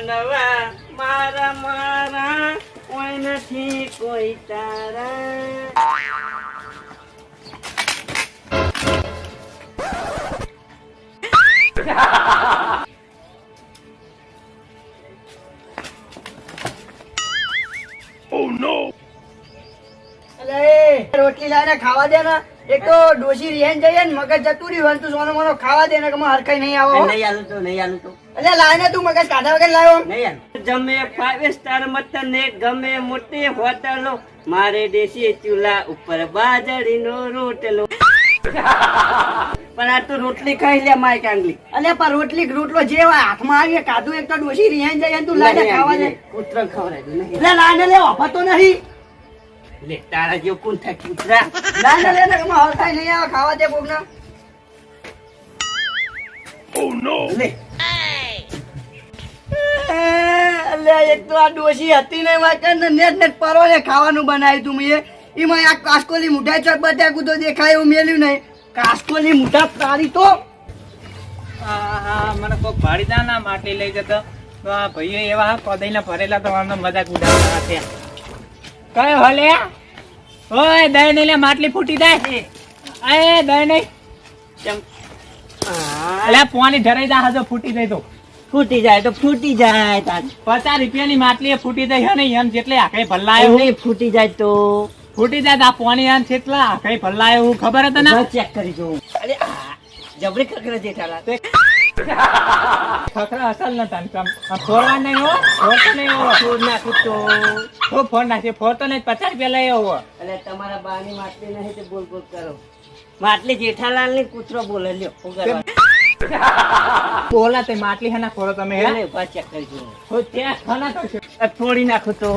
વનવા મારા મારા કોઈ નથી કોઈ તારા oh, રોટલી લાવીને ખાવા દે ને. એક તો ડોસી રેન જઈએ ને મગજ જતું રહ્યું તું સોનો મોનો ખાવા દે ને કે હરખાઈ નહીં આવો નહીં આલું તો નહીં આલું તો. એટલે લાઈને તું મગજ કાઢા વગર લાવ્યો નહીં જમે ફાઈવ સ્ટાર મટન ને ગમે મોટી હોટલો. મારે દેશી ચૂલા ઉપર બાજરીનો રોટલો. પણ આ તો રોટલી ખાઈ લે માય કાંગલી અલે પણ રોટલી રોટલો જે હોય હાથમાં આવી કાધું એક તો ડોસી રિહાઈને જાય તું લાઈને ખાવા જાય. કૂતરો ખવડાવી નહીં. એટલે લાવીને લે વાપરતો નહીં. લે તારા જેવું કોણ થાય કૂતરા. લાઈને લે ને હરખાઈ નહીં આવે ખાવા દે નો લે અલે એક તો આ ડોશી હતી ને ને નેટ નેટ પરો ને ખાવાનું બનાવ્યું તું મેં. એમાં આ કાસ્કોલી મુઠાઈ ચોક બટાકું તો દેખાય એવું મેલ્યું નહીં. કાસ્કોલી મુઠા તારી તો. મને કોઈ ભાડીદાર ના માટે લઈ જતો. તો આ ભાઈઓ એવા પદઈના ભરેલા તો અમને મજાક ઉડાવતા હતા કયો હલે? ઓય દહીં નહીં લે માટલી ફૂટી જાય. એ દહીં નહીં. અલ્યા પોણી ધરાઈ જા હજો ફૂટી જાય તો. ફૂટી જાય તો ફૂટી જાય પચાસ રૂપિયાની માટલી ફૂટી જાય ને એમ જેટલે આખે ભલ્લાયો નહીં. ફૂટી જાય તો. ફૂટી જાય તો આ પોણી એમ જેટલા આખે ભલ્લાયો હું ખબર હતા ને ચેક કરી જોઉં. અરે જબરી ખકરે જેઠાલાલ ખકરા અસલ ન તન કમ ફોરવા નહીં હો ફોડતો નહીં હો. ફૂડ નાખું તો હો છે નાખે ફોડતો નહીં પચાસ રૂપિયા લઈ આવો. એટલે તમારા બાની માટલી નહીં તે બોલ બોલ કરો. માટલી જેઠાલાલની કૂતરો બોલે લ્યો? બોલા તે માટલી હેના ફોડો તમે હે. એને ઊભા ચેક કરી હો ત્યાં ખાના તો ફોડી નાખું તો.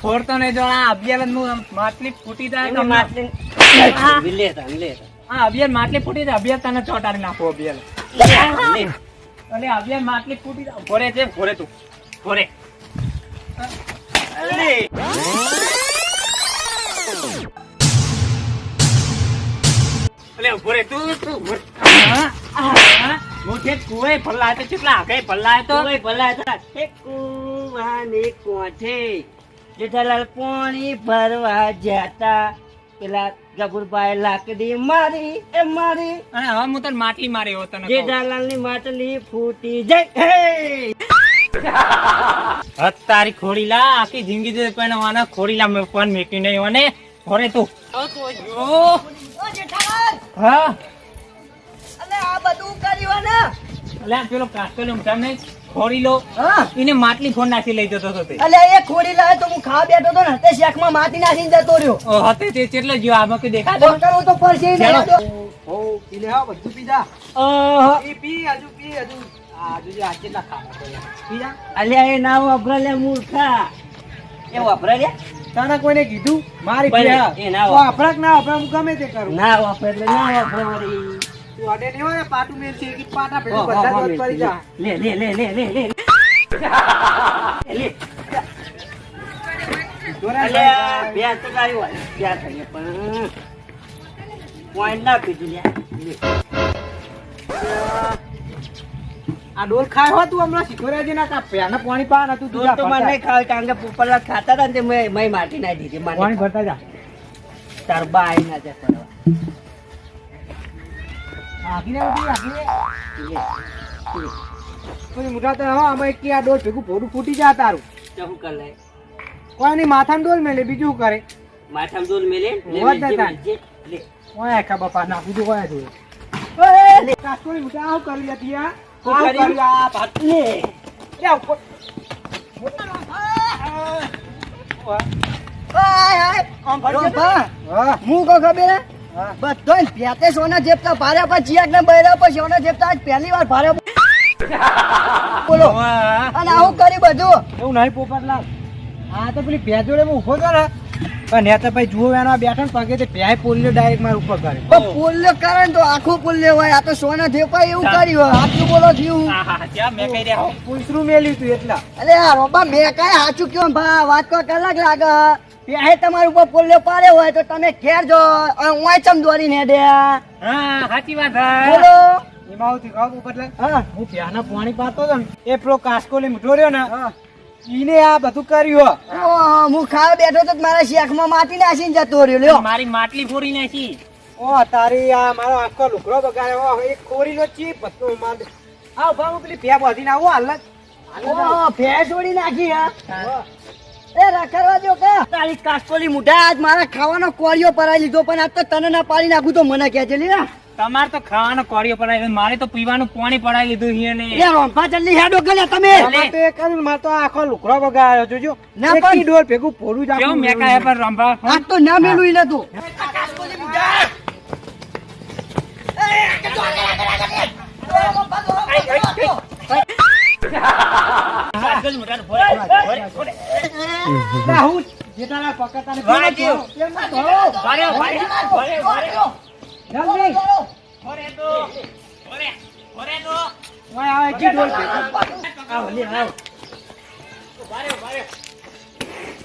ફોડતો નહીં જો આ અભિયાનનું માટલી ફૂટી જાય તો માટલી લે તાન, લે હા અભિયાન માટલી ફૂટી જાય અભિયાન તને ચોટાડી નાખો અભિયાન. અરે અભિયાન માટલી ફૂટી જાય. ફોડે છે ફોડે તું. ફોડે અરે. અલે ઊભો રે તું તું હા, મોઢે કુએ ભલ્લા તો કેટલા આગે ભલ્લા તો તોય ભલા હતા એ કૂવાની કોઠે જેઠાલાલ પાણી ભરવા જતા પેલા ગબુરભાઈ લાકડી મારી એ મારી અને હવે હું તને માટલી મારી હો તને. જેઠાલાલની માટલી ફૂટી જાય હે! હત તારી ખોડીલા આખી જિંદગી દે પણ આના ખોડીલા મેં પણ મેકી નહીં અને ઘરે તું ઓ, ઓ જેઠાલાલ હા બધું કર્યું ને અલે આ પેલો કાસ્ટોલિયમ લો. એને માટલી ફોન નાખી લઈ જતો હતો તે. એ ખોડી લાવે તો હું ખાવા બેઠો તો ને તે શેકમાં માટી નાખીને જતો રહ્યો. હતે તે કેટલો જીવ આમાં કઈ દેખાતો કરવું તો પડશે ઈ નહીં ચાલો. તો. ઓહો. અલ્યા એ ના વાપરા લે મૂર્ખા. એ વાપરા લે. તારા કોઈને કીધું? મારી એ ના વાપરે. ના હું ગમે તે કરું. ના વાપરે એટલે ના વાપરે વળી. તું અડે ને પાટું મેલ છે કે પાટા ભેગું બધા હો, પડી જા લે લે લે લે લે લે લે અલ્યા, બે તો તારી હોય. બે થઈ પણ point ના પીધું લે. આ ડોલ ખાય હો તું હમણાં છે ના કાપ્યા પ્યાના પાણી પા ના તું તું મને ખાવે કારણ કે પોપરલા ખાતા હતા ને તે મેં માટી નાખી દીધી પાણી ભરતા જા તાર બા આવી ના જાય. આગીને ઉઠી, આગીને. લે. લે. મોટા તો હા અમે કે આ ડોલ ભેગું ભોરું ફૂટી જા તારું શું કરે લે? કોઈ નહીં માથામાં ડોલ મેલે બીજું કરે માથામાં દૂધ મેલે લે. લે. ઓય આખા બાપા ના બીજું કોઈ જોયું કાસ્કોની મોટા આવું કરી લેતી આ શું આવું? કર્યું આ ભાત. લે. લે, ઉપર. જો હું કહું ખબર હે? પેતે સોના જેપતા ભારે પર ચિયાક ને બૈરા પર સોના જેપતા આજ પહેલી વાર ભારે બોલો. અને આવું કરી બધું. એવું નહીં પોપટલાલ. આ તો પેલી ભેંસ જોડે હું ઊભો ને પણ ને તો ભાઈ જુઓ એના બેઠા ને પગે તે ભેંસ પોલીને ડાયરેક્ટ મારા ઉપર કરે. પણ પુલ્ય કરે ને તો આખું પોલ્યો હોય આ તો સોના થેપાય એવું કર્યું હોય આટલું બોલો થયું આહા, મેં કહી રહ્યા હો. મેલ્યું તું એટલા અરે આ રોબા મેં કાંઈ સાચું કયો ભા વાત કોઈ કલાક લાગે. પ્યાહે તમારું ઉપર પોલ્યો પાડે હોય તો તમે ઘેર જો ઓય ચમ દોરીને દે. હા સાચી વાત. બોલો. એમાં હું ખાવ પોપટલાલ હા. હું પ્યાના પાણી પાતો ને એ પેલો કાસ્કો લઈને ઉઠો રહ્યો ને ઈને આ બધું કર્યું હું. ખાવા બેઠો તો મારા શેખમાં માટી નાસીને જતો રહ્યો લ્યો. મારી માટલી ફોડી નાખી. ઓ તારી આ મારો આખો લુકડો બગાડ્યો એક કોરી નો ચીપ હતો માર. આવ ભાવ હું પેલી ભે બાંધીને આવું આવું. ઓહો, ભેંસ નાખી હો. એ રખડવા જો કે તારી કાસ્કોલી મુઢા આજ મારા ખાવાનો કોળિયો પરાઈ લીધો પણ આજ તો તને ના પાડી નાખું તો મને કહે છે લે તમારે તો ખાવાનો કોળિયો પડાવી. મારે તો પીવાનું પાણી પડાવી લીધું છે ને એ રોંફા જલ્દી હેડો ગલે તમે તો એ જ મારે તો આખો લુકડો બગાડ્યો જોજો ના પણ- કી ડોલ ભેગું પોરું જ કેવું આખું મેકા પર રંભા આજ તો ના મેલું ઈ નતું રાહુલ, જેઠાલાલ પકડતા ને? કેમ ના ધરો? વારે, વારે, વારે, વારે. જલ્દી. ઓરે તો, ઓરે, ઓરે તો. ઓય આવે કી ડોલ ભેગું. લે, આવો. વારે, વારે.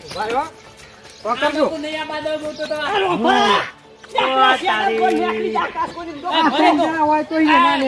ઊભા પકડજો. તું નહીં આ બાદલ તો. રોંફા! ઓ, તારી. આ ત્રણ હોય તો ઈ ના ને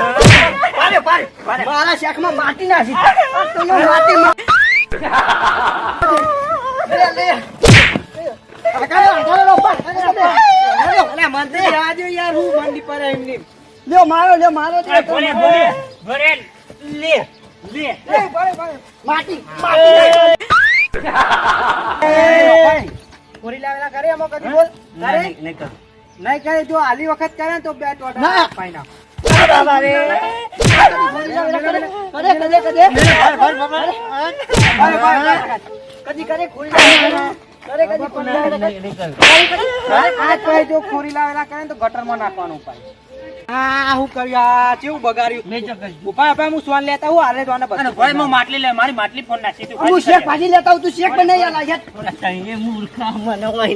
મરી શેકમાં માટી નાખી દીધી. આ તો મેં માટી માં- લે, લે. આગળ, આગળ લો, આગળ, આગળ. અલે, મંત્રી, જવા દ્યો યાર, હું મંડી પર એમની. લ્યો, મારો, લ્યો, મારો ભરે, ભરે, ભરે. લે, લે. એ, ભારે, ભારે. માટી, માટી કોરી લાવેલા કરે એમાં કદી બોલ કરે નહીં કરે જો આલી વખત કરે તો બે ટોટા ના. પાઈ નાખ. બાબા રે. કરે, કરે, કરે. ભાઈ, ભાઈ, ભાઈ. કદી કરે ખોરી કરે, કદી આ પછી જો ખોરી લાવેલા કરે તો ગટરમાં નાખવાનું ઉપાય આ હું કર્યું કેવું બગાડ્યું ઉપાય ઉપાય હું સોન લેતા હું હાલે ભાઈ હું માટલી લે મારી માટલી ફોન નાખી તું હું શેક ભાજી લેતા તું શેક બનાવી આલા, યાર. એ મૂર્ખા મને હોય